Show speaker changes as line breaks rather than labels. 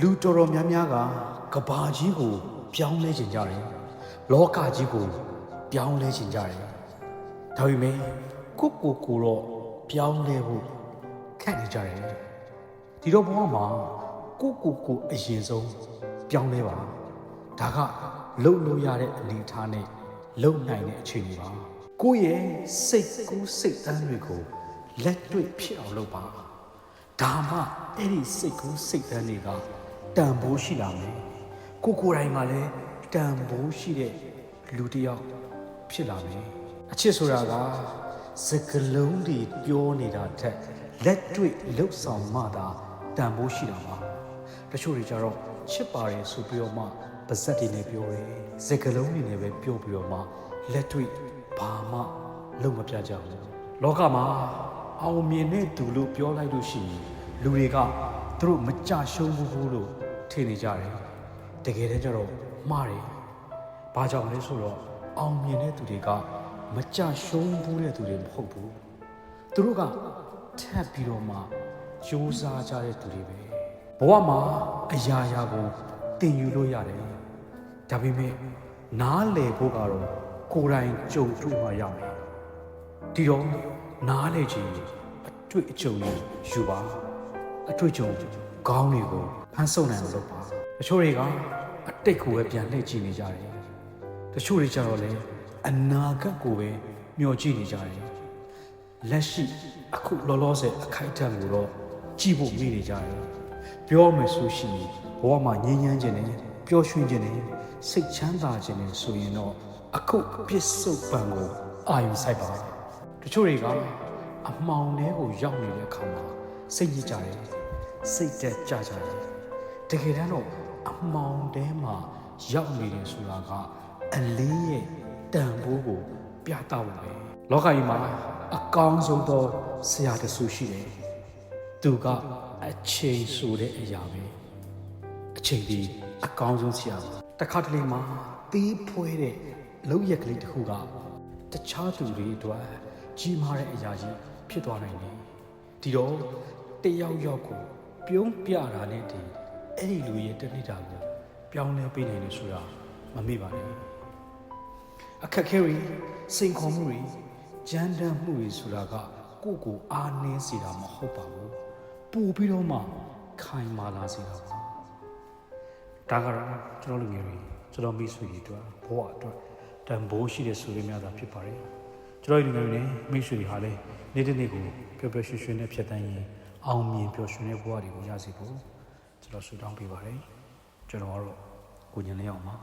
လူတော်တော်များများကကဘာကြီးကို ပြောင်းလဲခြင်းကြတယ်လောကကြီးကို ပြောင်းလဲခြင်းကြတယ်ဒါပေမဲ့ကိုယ့်ကိုယ်ကိုတော့ပြောင်းလဲဖို့ခက်နေကြတယ်ဒီတော့ဘဝမှာကိုယ့်ကိုယ်ကိုအရင်ဆုံးပြောင်းလဲပါဒါကလုံလို့ရတဲ့အနေအထားနဲ့လုံနိုင်တဲ့အခြေအနေပါကိုယ့်ရဲ့စိတ်ကူးစိတ်တမ်းတွေကိုလက်တွေ့ဖြစ်အောင်လုပ်ပါဒါမှအဲ့ဒီစိတ်ကူးစိတ်တန်းတွေက တန်ဖိုးရှိလာမယ်ကိုကိုယ်တိုင်ကလည်းတန်ဖိုးရှိတဲ့လူတစ်ယောက်ဖြစ်လာမယ်အချစ်ဆိုတာကစကလုံးတွေပြောနေတာထက်လက်တွေ့လှုပ်ဆောင်မှသာတန်ဖိုးရှိတာပါတချို့တွေကြတော့ချစ်ပါတယ်ဆိုပြီးတော့မှပါဇက်တွေနဲ့ပြောတယ်စကလုံးတွေနဲ့ပဲပြောပြီးတော့မှလက်တွေ့ဘာမှလုပ်မပြကြဘူးလောကမှာအောင်မြင်တဲ့သူလို့ပြောလိုက်လို့ရှိရင်လူတွေက သူတို့မကြရှုံးဘူးဘူးလို့ထင်နေကြတယ်တကယ်တမ်းကျတော့မှားတယ်ဘာကြောင့်လဲဆိုတော့အောင်မြင်တဲ့သူတွေကမကြရှုံးဘူးတဲ့သူတွေမဟုတ်ဘူးသူတို့ကထပ်ပြီးတော့မှစူးစမ်းကြတဲ့သူတွေပဲဘဝမှာအရာရာကိုတင်ယူလို့ရတယ်ဒါပေမဲ့နားလည်ဖို့ကတော့ကိုယ်တိုင်ကြုံတွေ့မှရမယ်ဒီတော့နားလေခြင်းအတွေ့အကြုံတွေယူပါ အတွေ့အကြုံကောင်းတွေကိုဖန်ဆုံနိုင်အောင်လုပ်ပါတချို့တွေကအတိတ်ကိုပဲပြန်လှည့်ကြည့်နေကြတယ်တချို့တွေကျတော့လေအနာဂတ်ကိုပဲမျှော်ကြည့်နေကြတယ်လက်ရှိအခုလောလောဆယ်အခိုက်အတန့်ကိုတော့ကြည့်ဖို့မိနေကြတယ်ပြောမယ်ဆိုရှင်ဘဝမှာငြင်းငန်းခြင်းနဲ့ပျော်ရွှင်ခြင်းနဲ့စိတ်ချမ်းသာခြင်းနဲ့ဆိုရင်တော့အခုပြစ္ဆုတ်ပံကိုအာရုံစိုက်ပါတချို့တွေကအမှောင်ထဲကိုရောက်နေတဲ့အခါမှာ စိတ်ညစ်ကြတယ်စိတ်တက်ကြကြတယ်တကယ်တမ်းတော့အမှောင်ထဲမှာရောက်နေတယ်ဆိုတာကအလေးရဲ့တန်ဖိုးကိုပြသဖို့ပဲလောကကြီးမှာအကောင်းဆုံးသောဆရာတစ်ဆူရှိတယ်သူကအချိန်ဆိုတဲ့အရာပဲအချိန်ဒီအကောင်းဆုံးဆရာပါတစ်ခါတလေမှာသေးဖွဲတဲ့လောက်ရက်ကလေးတစ်ခုကတခြားသူတွေအတွက်ကြီးမားတဲ့အရာကြီးဖြစ်သွားနိုင်တယ်ဒီတော့ တယောက်ယောက်ကိုပြုံးပြတာနဲ့တည်းအဲ့ဒီလူရဲ့တဏိတာကိုပြောင်းလဲပေးနိုင်တယ်ဆိုတာမမေ့ပါနဲ့အခက်ခဲတွေစိန်ခေါ်မှုတွေကြမ်းတမ်းမှုတွေဆိုတာကကိုယ့်ကိုအားနည်းစေတာမဟုတ်ပါဘူးပူပြီးတော့မှခိုင်မာလာစေတာပါဒါကတော့ကျွန်တော်လူမျိုးတွေကျွန်တော်မိတ်ဆွေတွေအတွက်ဘဝအတွက်တန်ဖိုးရှိတဲ့ဆိုရများတာဖြစ်ပါတယ်ကျွန်တော်လူမျိုးတွေနဲ့မိတ်ဆွေတွေဟာလည်းနေ့တစ်နေ့ကိုပျော်ပျော်ရွှင်ရွှင်နဲ့ဖြတ်တန်းရင် အောင်မြင်ပျော်ရွှင်တဲ့ဘဝတွေကိုရစေဖို့ကျွန်တော်ဆုတောင်းပေးပါတယ်ကျွန်တော်ကတော့ကိုညင်လေးအောင်ပါ